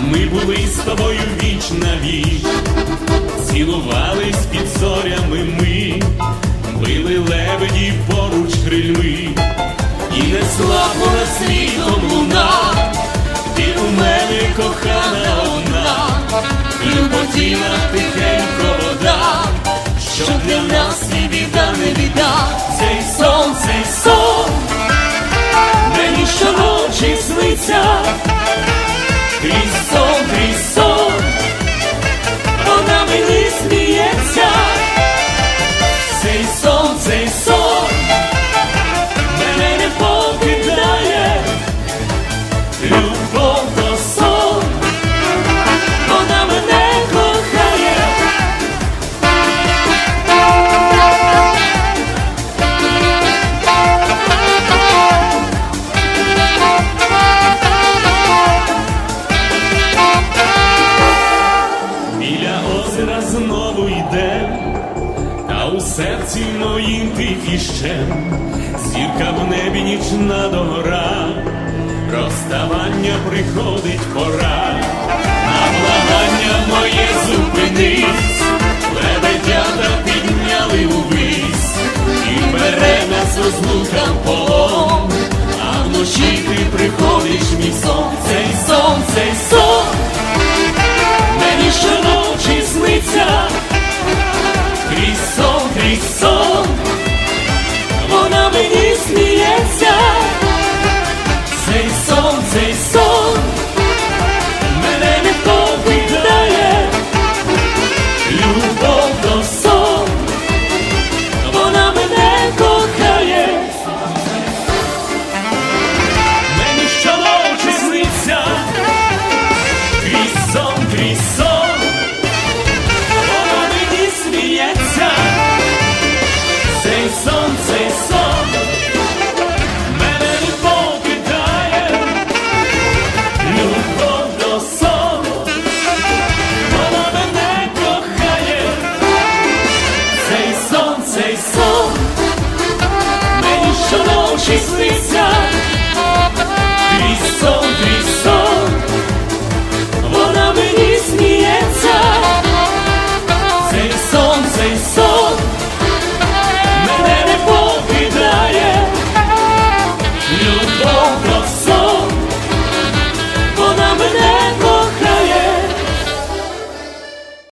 ми були з тобою віч на віч, цілувались під зорями ми, били лебеді поруч крильми, і несла понад світом луна, ти у мене кохана одна, Люботіна тихенько вода, що для нас і біда не біда, знову йде, та у серці моїм тихий щем, зірка в небі нічна догора, розставання приходить пора, на благання моє зупинись, лебедята підняли увись, і бере нас розлука полон, а вночі ти приходиш мій сон, вона мені сміється, цей сон, цей сон мене не покидає, любов до сон, вона мене кохає, мені що щолоче сниться, крізь сон, крізь сон. Сонце